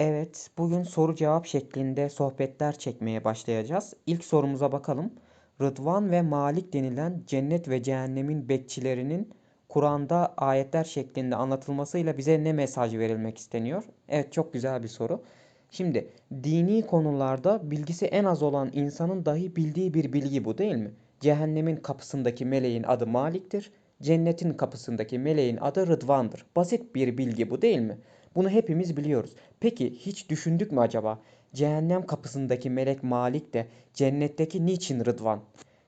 Evet, bugün soru cevap şeklinde sohbetler çekmeye başlayacağız. İlk sorumuza bakalım. Rıdvan ve Malik denilen cennet ve cehennemin bekçilerinin Kur'an'da ayetler şeklinde anlatılmasıyla bize ne mesaj verilmek isteniyor? Evet, çok güzel bir soru. Şimdi dini konularda bilgisi en az olan insanın dahi bildiği bir bilgi bu değil mi? Cehennemin kapısındaki meleğin adı Malik'tir. Cennetin kapısındaki meleğin adı Rıdvan'dır. Basit bir bilgi bu değil mi? Bunu hepimiz biliyoruz. Peki hiç düşündük mü acaba? Cehennem kapısındaki melek Malik de cennetteki niçin Rıdvan?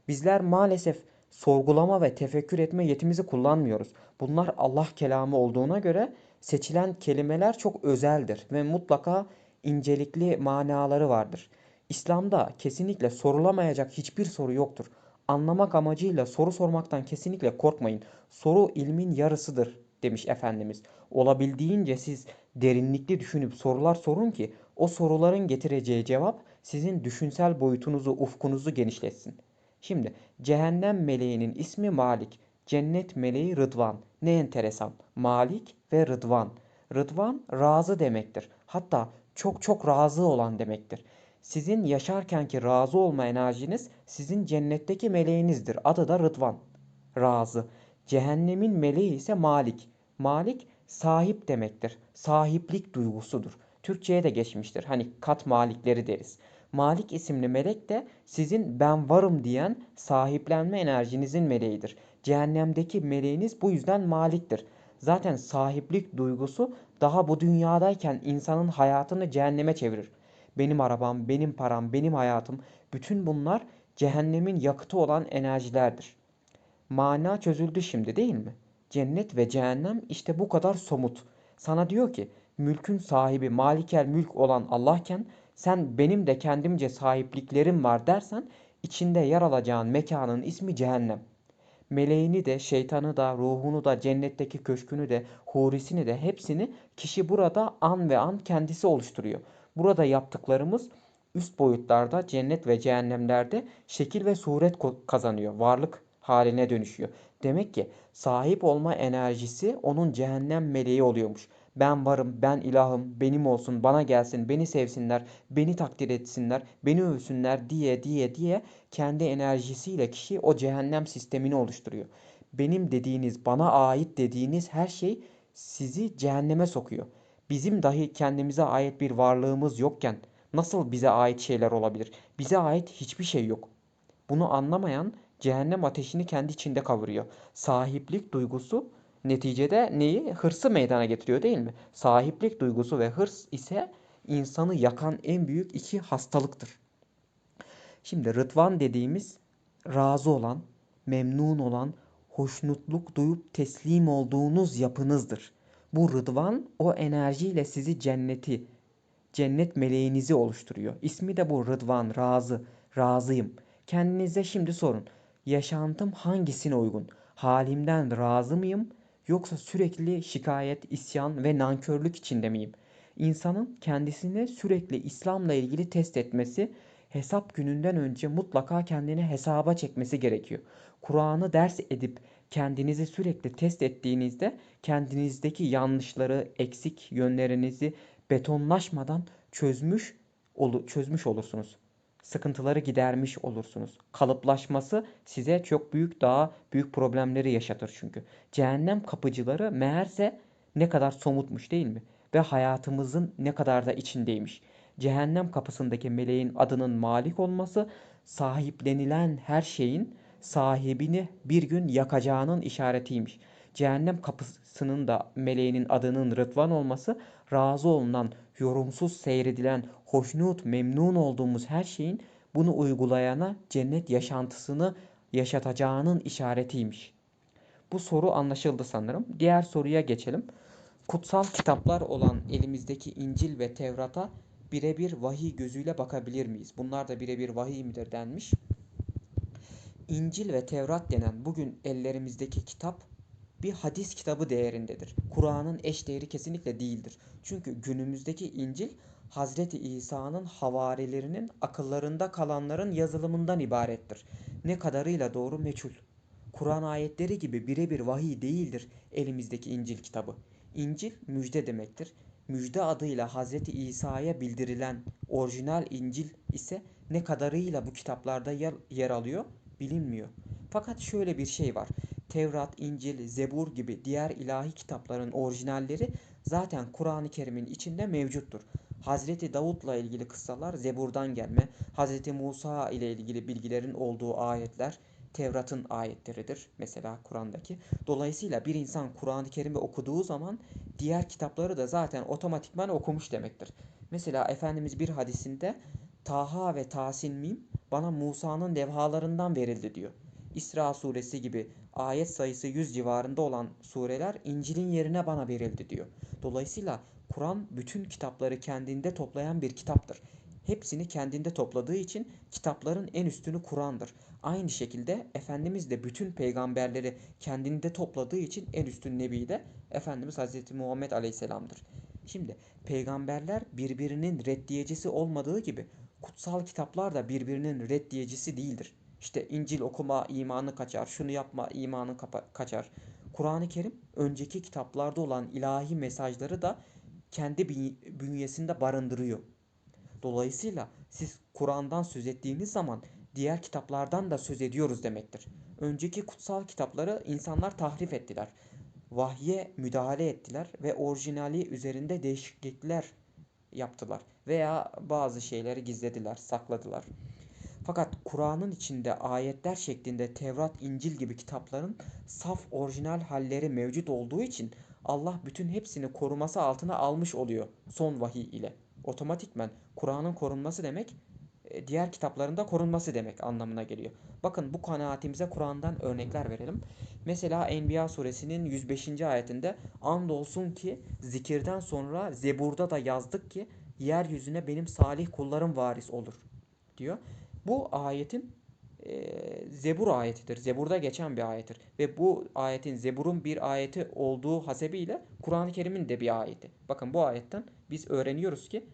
Bizler maalesef sorgulama ve tefekkür etme yetimizi kullanmıyoruz. Bunlar Allah kelamı olduğuna göre seçilen kelimeler çok özeldir ve mutlaka incelikli manaları vardır. İslam'da kesinlikle sorulamayacak hiçbir soru yoktur. Anlamak amacıyla soru sormaktan kesinlikle korkmayın. Soru ilmin yarısıdır demiş Efendimiz. Olabildiğince siz derinlikli düşünüp sorular sorun ki o soruların getireceği cevap sizin düşünsel boyutunuzu, ufkunuzu genişletsin. Şimdi cehennem meleğinin ismi Malik, cennet meleği Rıdvan. Ne enteresan. Malik ve Rıdvan. Rıdvan razı demektir. Hatta çok çok razı olan demektir. Sizin yaşarkenki razı olma enerjiniz sizin cennetteki meleğinizdir. Adı da Rıdvan. Razı. Cehennemin meleği ise Malik. Malik sahip demektir. Sahiplik duygusudur. Türkçe'ye de geçmiştir. Hani kat malikleri deriz. Malik isimli melek de sizin ben varım diyen sahiplenme enerjinizin meleğidir. Cehennemdeki meleğiniz bu yüzden maliktir. Zaten sahiplik duygusu daha bu dünyadayken insanın hayatını cehenneme çevirir. Benim arabam, benim param, benim hayatım bütün bunlar cehennemin yakıtı olan enerjilerdir. Mana çözüldü şimdi değil mi? Cennet ve cehennem işte bu kadar somut. Sana diyor ki mülkün sahibi malikel mülk olan Allah'ken sen benim de kendimce sahipliklerim var dersen içinde yer alacağın mekanın ismi cehennem. Meleğini de, şeytanı da, ruhunu da, cennetteki köşkünü de, hurisini de hepsini kişi burada an ve an kendisi oluşturuyor. Burada yaptıklarımız üst boyutlarda cennet ve cehennemlerde şekil ve suret kazanıyor. Varlık haline dönüşüyor. Demek ki sahip olma enerjisi onun cehennem meleği oluyormuş. Ben varım, ben ilahım, benim olsun, bana gelsin, beni sevsinler, beni takdir etsinler, beni övsünler diye diye diye kendi enerjisiyle kişi o cehennem sistemini oluşturuyor. Benim dediğiniz, bana ait dediğiniz her şey sizi cehenneme sokuyor. Bizim dahi kendimize ait bir varlığımız yokken nasıl bize ait şeyler olabilir? Bize ait hiçbir şey yok. Bunu anlamayan cehennem ateşini kendi içinde kavuruyor. Sahiplik duygusu neticede neyi? Hırsı meydana getiriyor değil mi? Sahiplik duygusu ve hırs ise insanı yakan en büyük iki hastalıktır. Şimdi rıdvan dediğimiz razı olan, memnun olan, hoşnutluk duyup teslim olduğunuz yapınızdır. Bu rıdvan o enerjiyle sizi cenneti, cennet meleğinizi oluşturuyor. İsmi de bu rıdvan, razı, razıyım. Kendinize şimdi sorun. Yaşantım hangisine uygun? Halimden razı mıyım? Yoksa sürekli şikayet, isyan ve nankörlük içinde miyim? İnsanın kendisini sürekli İslam'la ilgili test etmesi, hesap gününden önce mutlaka kendini hesaba çekmesi gerekiyor. Kur'an'ı ders edip kendinizi sürekli test ettiğinizde kendinizdeki yanlışları, eksik yönlerinizi betonlaşmadan çözmüş çözmüş olursunuz sıkıntıları gidermiş olursunuz. Kalıplaşması size çok büyük daha büyük problemleri yaşatır çünkü. Cehennem kapıcıları meğerse ne kadar somutmuş değil mi? Ve hayatımızın ne kadar da içindeymiş. Cehennem kapısındaki meleğin adının Malik olması sahiplenilen her şeyin sahibini bir gün yakacağının işaretiymiş. Cehennem kapısının da meleğinin adının Rıdvan olması razı olunan, yorumsuz seyredilen, hoşnut, memnun olduğumuz her şeyin bunu uygulayana cennet yaşantısını yaşatacağının işaretiymiş. Bu soru anlaşıldı sanırım. Diğer soruya geçelim. Kutsal kitaplar olan elimizdeki İncil ve Tevrat'a birebir vahiy gözüyle bakabilir miyiz? Bunlar da birebir vahiy midir denmiş. İncil ve Tevrat denen bugün ellerimizdeki kitap bir hadis kitabı değerindedir. Kur'an'ın eş değeri kesinlikle değildir. Çünkü günümüzdeki İncil Hazreti İsa'nın havarilerinin akıllarında kalanların yazılımından ibarettir. Ne kadarıyla doğru meçhul. Kur'an ayetleri gibi birebir vahiy değildir elimizdeki İncil kitabı. İncil müjde demektir. müjde adıyla Hazreti İsa'ya bildirilen orijinal İncil ise ne kadarıyla bu kitaplarda yer, yer alıyor bilinmiyor. Fakat şöyle bir şey var. Tevrat, İncil, Zebur gibi diğer ilahi kitapların orijinalleri zaten Kur'an-ı Kerim'in içinde mevcuttur. Hazreti Davut'la ilgili kıssalar Zebur'dan gelme, Hazreti Musa ile ilgili bilgilerin olduğu ayetler Tevrat'ın ayetleridir mesela Kur'an'daki. Dolayısıyla bir insan Kur'an-ı Kerim'i okuduğu zaman diğer kitapları da zaten otomatikman okumuş demektir. Mesela Efendimiz bir hadisinde Taha ve Tasin Mim bana Musa'nın levhalarından verildi diyor. İsra suresi gibi ayet sayısı 100 civarında olan sureler İncil'in yerine bana verildi diyor. Dolayısıyla Kur'an bütün kitapları kendinde toplayan bir kitaptır. Hepsini kendinde topladığı için kitapların en üstünü Kur'an'dır. Aynı şekilde Efendimiz de bütün peygamberleri kendinde topladığı için en üstün nebi de Efendimiz Hazreti Muhammed Aleyhisselam'dır. Şimdi peygamberler birbirinin reddiyecisi olmadığı gibi kutsal kitaplar da birbirinin reddiyecisi değildir. İşte İncil okuma imanı kaçar, şunu yapma imanı kaçar. Kur'an-ı Kerim önceki kitaplarda olan ilahi mesajları da kendi bünyesinde barındırıyor. Dolayısıyla siz Kur'an'dan söz ettiğiniz zaman diğer kitaplardan da söz ediyoruz demektir. Önceki kutsal kitapları insanlar tahrif ettiler. Vahye müdahale ettiler ve orijinali üzerinde değişiklikler yaptılar veya bazı şeyleri gizlediler, sakladılar. Fakat Kur'an'ın içinde ayetler şeklinde Tevrat, İncil gibi kitapların saf orijinal halleri mevcut olduğu için Allah bütün hepsini koruması altına almış oluyor son vahiy ile. Otomatikmen Kur'an'ın korunması demek e, diğer kitaplarında korunması demek anlamına geliyor. Bakın bu kanaatimize Kur'an'dan örnekler verelim. Mesela Enbiya suresinin 105. ayetinde andolsun ki zikirden sonra Zebur'da da yazdık ki yeryüzüne benim salih kullarım varis olur diyor. Bu ayetin e, Zebur ayetidir. Zebur'da geçen bir ayettir. Ve bu ayetin Zebur'un bir ayeti olduğu hasebiyle Kur'an-ı Kerim'in de bir ayeti. Bakın bu ayetten biz öğreniyoruz ki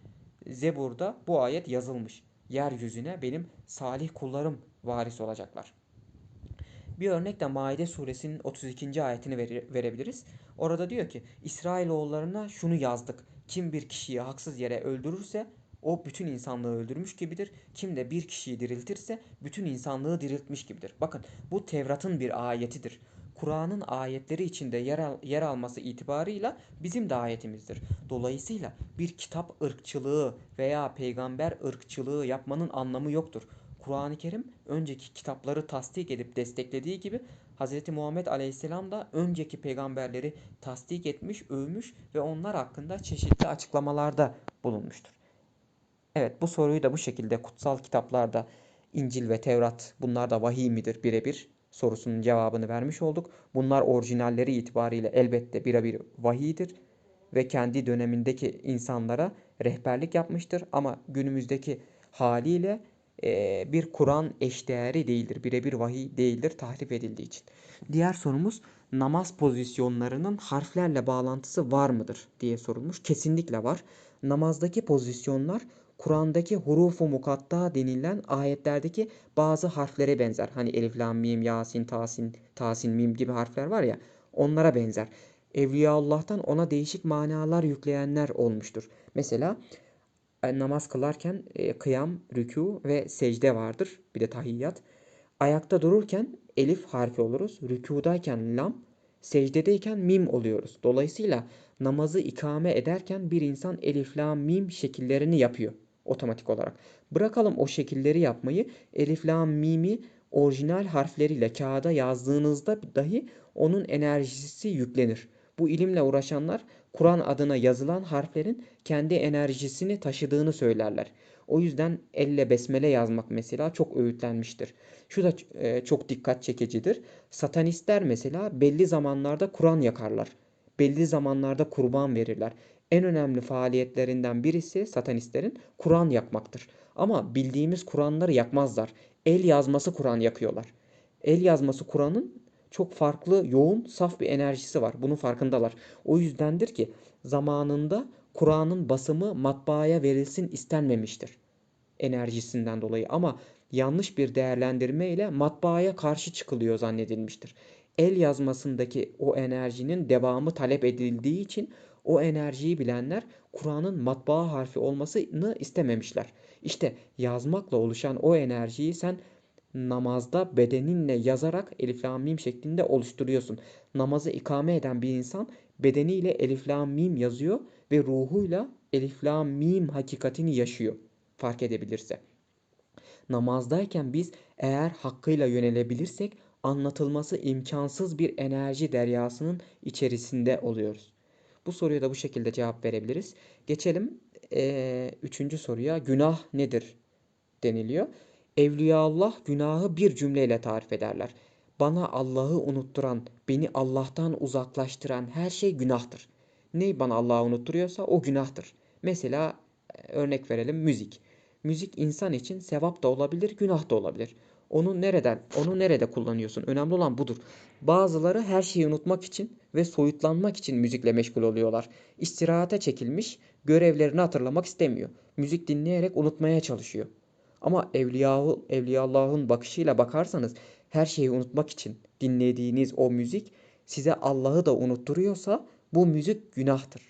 Zebur'da bu ayet yazılmış. Yeryüzüne benim salih kullarım varis olacaklar. Bir örnek de Maide suresinin 32. ayetini verebiliriz. Orada diyor ki İsrailoğullarına şunu yazdık. Kim bir kişiyi haksız yere öldürürse o bütün insanlığı öldürmüş gibidir. Kim de bir kişiyi diriltirse bütün insanlığı diriltmiş gibidir. Bakın bu Tevrat'ın bir ayetidir. Kur'an'ın ayetleri içinde yer, al, yer alması itibarıyla bizim de ayetimizdir. Dolayısıyla bir kitap ırkçılığı veya peygamber ırkçılığı yapmanın anlamı yoktur. Kur'an-ı Kerim önceki kitapları tasdik edip desteklediği gibi Hz. Muhammed Aleyhisselam da önceki peygamberleri tasdik etmiş, övmüş ve onlar hakkında çeşitli açıklamalarda bulunmuştur. Evet bu soruyu da bu şekilde kutsal kitaplarda İncil ve Tevrat bunlar da vahiy midir birebir sorusunun cevabını vermiş olduk. Bunlar orijinalleri itibariyle elbette birebir vahiydir ve kendi dönemindeki insanlara rehberlik yapmıştır. Ama günümüzdeki haliyle e, bir Kur'an eşdeğeri değildir. Birebir vahiy değildir tahrif edildiği için. Diğer sorumuz namaz pozisyonlarının harflerle bağlantısı var mıdır diye sorulmuş. Kesinlikle var. Namazdaki pozisyonlar Kur'an'daki hurufu mukatta denilen ayetlerdeki bazı harflere benzer. Hani elif, lam, mim, yasin, tasin, tasin, mim gibi harfler var ya onlara benzer. Evliyaullah'tan ona değişik manalar yükleyenler olmuştur. Mesela e, namaz kılarken e, kıyam, rükû ve secde vardır. Bir de tahiyyat. Ayakta dururken elif harfi oluruz. Rükûdayken lam, secdedeyken mim oluyoruz. Dolayısıyla namazı ikame ederken bir insan elif, lam, mim şekillerini yapıyor otomatik olarak. Bırakalım o şekilleri yapmayı. Elif, lam, mimi orijinal harfleriyle kağıda yazdığınızda dahi onun enerjisi yüklenir. Bu ilimle uğraşanlar Kur'an adına yazılan harflerin kendi enerjisini taşıdığını söylerler. O yüzden elle besmele yazmak mesela çok öğütlenmiştir. Şu da e, çok dikkat çekicidir. Satanistler mesela belli zamanlarda Kur'an yakarlar. Belli zamanlarda kurban verirler en önemli faaliyetlerinden birisi satanistlerin Kur'an yakmaktır. Ama bildiğimiz Kur'anları yakmazlar. El yazması Kur'an yakıyorlar. El yazması Kur'an'ın çok farklı, yoğun, saf bir enerjisi var. Bunun farkındalar. O yüzdendir ki zamanında Kur'an'ın basımı matbaaya verilsin istenmemiştir. Enerjisinden dolayı ama yanlış bir değerlendirme ile matbaaya karşı çıkılıyor zannedilmiştir. El yazmasındaki o enerjinin devamı talep edildiği için O enerjiyi bilenler Kur'an'ın matbaa harfi olmasını istememişler. İşte yazmakla oluşan o enerjiyi sen namazda bedeninle yazarak elif lam mim şeklinde oluşturuyorsun. Namazı ikame eden bir insan bedeniyle elif lam mim yazıyor ve ruhuyla elif lam mim hakikatini yaşıyor. Fark edebilirse. Namazdayken biz eğer hakkıyla yönelebilirsek anlatılması imkansız bir enerji deryasının içerisinde oluyoruz. Bu soruya da bu şekilde cevap verebiliriz. Geçelim eee, üçüncü soruya. Günah nedir deniliyor. Evliyaullah günahı bir cümleyle tarif ederler. Bana Allah'ı unutturan, beni Allah'tan uzaklaştıran her şey günahtır. Ne bana Allah'ı unutturuyorsa o günahtır. Mesela e, örnek verelim müzik. Müzik insan için sevap da olabilir, günah da olabilir. Onu nereden, onu nerede kullanıyorsun? Önemli olan budur. Bazıları her şeyi unutmak için ve soyutlanmak için müzikle meşgul oluyorlar. İstirahate çekilmiş, görevlerini hatırlamak istemiyor. Müzik dinleyerek unutmaya çalışıyor. Ama Evliya, Evliyaullah'ın bakışıyla bakarsanız her şeyi unutmak için dinlediğiniz o müzik size Allah'ı da unutturuyorsa bu müzik günahtır.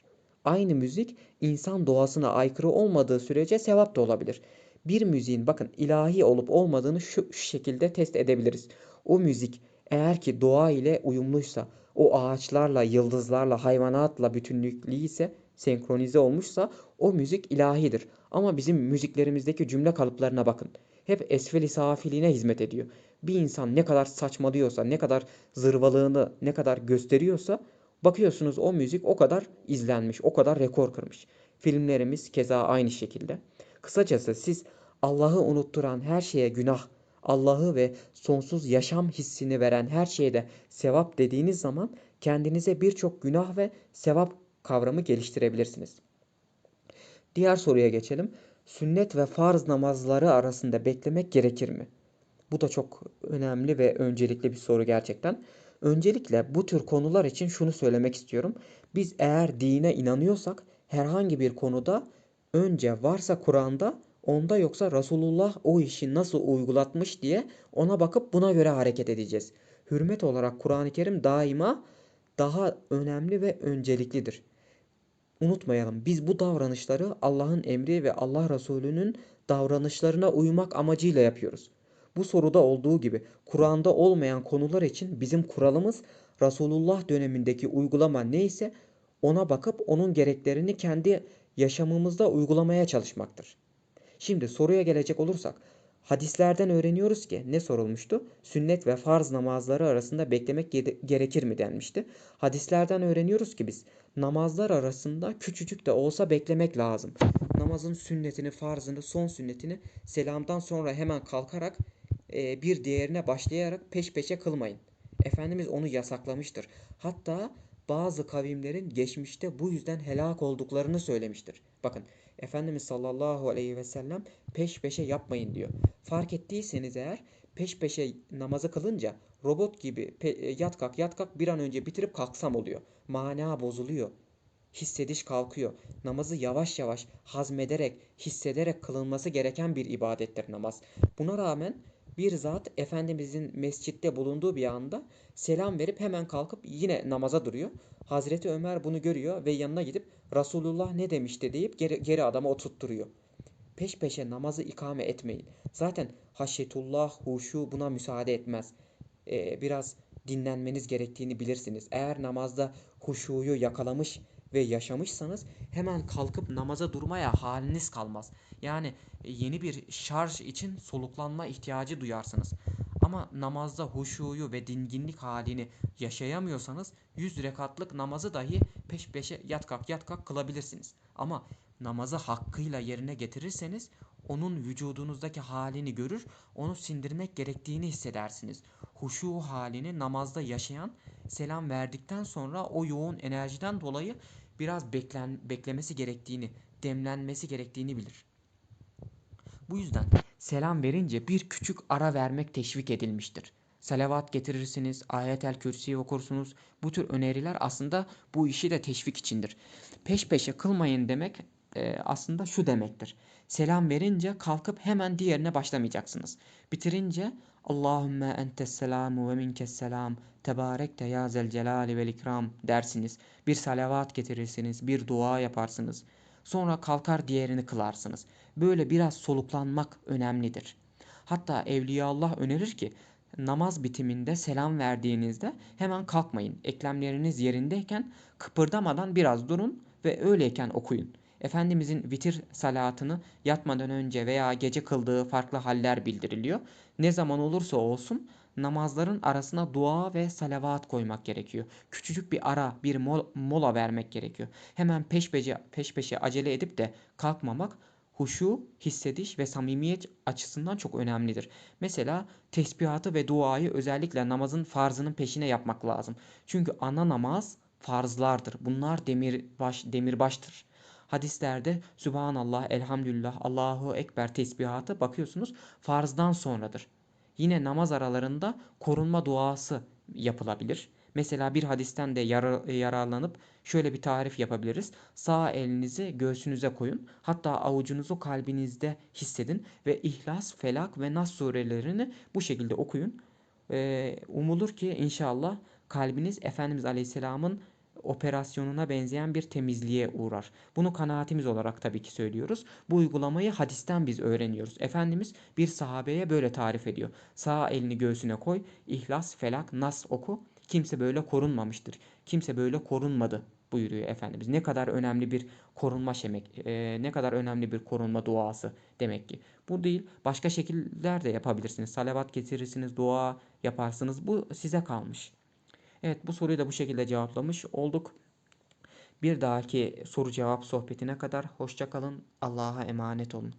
Aynı müzik insan doğasına aykırı olmadığı sürece sevap da olabilir. Bir müziğin bakın ilahi olup olmadığını şu, şu şekilde test edebiliriz. O müzik eğer ki doğa ile uyumluysa, o ağaçlarla, yıldızlarla, hayvanatla bütünlüklü ise, senkronize olmuşsa o müzik ilahidir. Ama bizim müziklerimizdeki cümle kalıplarına bakın. Hep esfel-i safiliğine hizmet ediyor. Bir insan ne kadar saçmalıyorsa, ne kadar zırvalığını ne kadar gösteriyorsa bakıyorsunuz o müzik o kadar izlenmiş, o kadar rekor kırmış. Filmlerimiz keza aynı şekilde. Kısacası siz Allah'ı unutturan her şeye günah, Allah'ı ve sonsuz yaşam hissini veren her şeye de sevap dediğiniz zaman kendinize birçok günah ve sevap kavramı geliştirebilirsiniz. Diğer soruya geçelim. Sünnet ve farz namazları arasında beklemek gerekir mi? Bu da çok önemli ve öncelikli bir soru gerçekten. Öncelikle bu tür konular için şunu söylemek istiyorum. Biz eğer dine inanıyorsak herhangi bir konuda önce varsa Kur'an'da onda yoksa Resulullah o işi nasıl uygulatmış diye ona bakıp buna göre hareket edeceğiz. Hürmet olarak Kur'an-ı Kerim daima daha önemli ve önceliklidir. Unutmayalım biz bu davranışları Allah'ın emri ve Allah Resulü'nün davranışlarına uymak amacıyla yapıyoruz. Bu soruda olduğu gibi Kur'an'da olmayan konular için bizim kuralımız Resulullah dönemindeki uygulama neyse ona bakıp onun gereklerini kendi yaşamımızda uygulamaya çalışmaktır. Şimdi soruya gelecek olursak hadislerden öğreniyoruz ki ne sorulmuştu? Sünnet ve farz namazları arasında beklemek gerekir mi denmişti. Hadislerden öğreniyoruz ki biz namazlar arasında küçücük de olsa beklemek lazım. Namazın sünnetini, farzını, son sünnetini selamdan sonra hemen kalkarak e, bir diğerine başlayarak peş peşe kılmayın. Efendimiz onu yasaklamıştır. Hatta bazı kavimlerin geçmişte bu yüzden helak olduklarını söylemiştir. Bakın Efendimiz sallallahu aleyhi ve sellem peş peşe yapmayın diyor. Fark ettiyseniz eğer peş peşe namazı kılınca robot gibi yat kalk yat kalk bir an önce bitirip kalksam oluyor. Mana bozuluyor. Hissediş kalkıyor. Namazı yavaş yavaş hazmederek, hissederek kılınması gereken bir ibadettir namaz. Buna rağmen bir zat Efendimizin mescitte bulunduğu bir anda selam verip hemen kalkıp yine namaza duruyor. Hazreti Ömer bunu görüyor ve yanına gidip Resulullah ne demişti deyip geri, geri adamı oturtturuyor. Peş peşe namazı ikame etmeyin. Zaten haşyetullah, huşu buna müsaade etmez. Ee, biraz dinlenmeniz gerektiğini bilirsiniz. Eğer namazda huşuyu yakalamış ve yaşamışsanız hemen kalkıp namaza durmaya haliniz kalmaz. Yani yeni bir şarj için soluklanma ihtiyacı duyarsınız. Ama namazda huşuyu ve dinginlik halini yaşayamıyorsanız 100 rekatlık namazı dahi peş peşe yat kalk yat kalk kılabilirsiniz. Ama namazı hakkıyla yerine getirirseniz onun vücudunuzdaki halini görür, onu sindirmek gerektiğini hissedersiniz. Huşu halini namazda yaşayan selam verdikten sonra o yoğun enerjiden dolayı biraz beklen, beklemesi gerektiğini, demlenmesi gerektiğini bilir. Bu yüzden selam verince bir küçük ara vermek teşvik edilmiştir. Salavat getirirsiniz, ayetel kürsi okursunuz. Bu tür öneriler aslında bu işi de teşvik içindir. Peş peşe kılmayın demek e, aslında şu demektir. Selam verince kalkıp hemen diğerine başlamayacaksınız. Bitirince Allahümme entes selamu ve minkes selam. Tebarekte ya zel celali vel ikram dersiniz. Bir salavat getirirsiniz, bir dua yaparsınız. Sonra kalkar diğerini kılarsınız. Böyle biraz soluklanmak önemlidir. Hatta Evliyaullah önerir ki namaz bitiminde selam verdiğinizde hemen kalkmayın. Eklemleriniz yerindeyken kıpırdamadan biraz durun ve öyleyken okuyun. Efendimizin vitir salatını yatmadan önce veya gece kıldığı farklı haller bildiriliyor. Ne zaman olursa olsun namazların arasına dua ve salavat koymak gerekiyor. Küçücük bir ara, bir mola vermek gerekiyor. Hemen peş peşe, peş peşe acele edip de kalkmamak huşu, hissediş ve samimiyet açısından çok önemlidir. Mesela tesbihatı ve duayı özellikle namazın farzının peşine yapmak lazım. Çünkü ana namaz farzlardır. Bunlar demirbaş, demirbaştır. Hadislerde Sübhanallah, Elhamdülillah, Allahu Ekber tesbihatı bakıyorsunuz farzdan sonradır. Yine namaz aralarında korunma duası yapılabilir. Mesela bir hadisten de yara, yararlanıp şöyle bir tarif yapabiliriz. Sağ elinizi göğsünüze koyun. Hatta avucunuzu kalbinizde hissedin ve İhlas, Felak ve Nas surelerini bu şekilde okuyun. Ee, umulur ki inşallah kalbiniz Efendimiz Aleyhisselam'ın operasyonuna benzeyen bir temizliğe uğrar. Bunu kanaatimiz olarak tabii ki söylüyoruz. Bu uygulamayı hadisten biz öğreniyoruz. Efendimiz bir sahabeye böyle tarif ediyor. Sağ elini göğsüne koy, İhlas, Felak, Nas oku. Kimse böyle korunmamıştır. Kimse böyle korunmadı buyuruyor Efendimiz. Ne kadar önemli bir korunma şemek, e, ne kadar önemli bir korunma duası demek ki. Bu değil, başka şekiller de yapabilirsiniz. Salavat getirirsiniz, dua yaparsınız. Bu size kalmış. Evet bu soruyu da bu şekilde cevaplamış olduk. Bir dahaki soru cevap sohbetine kadar hoşça kalın. Allah'a emanet olun.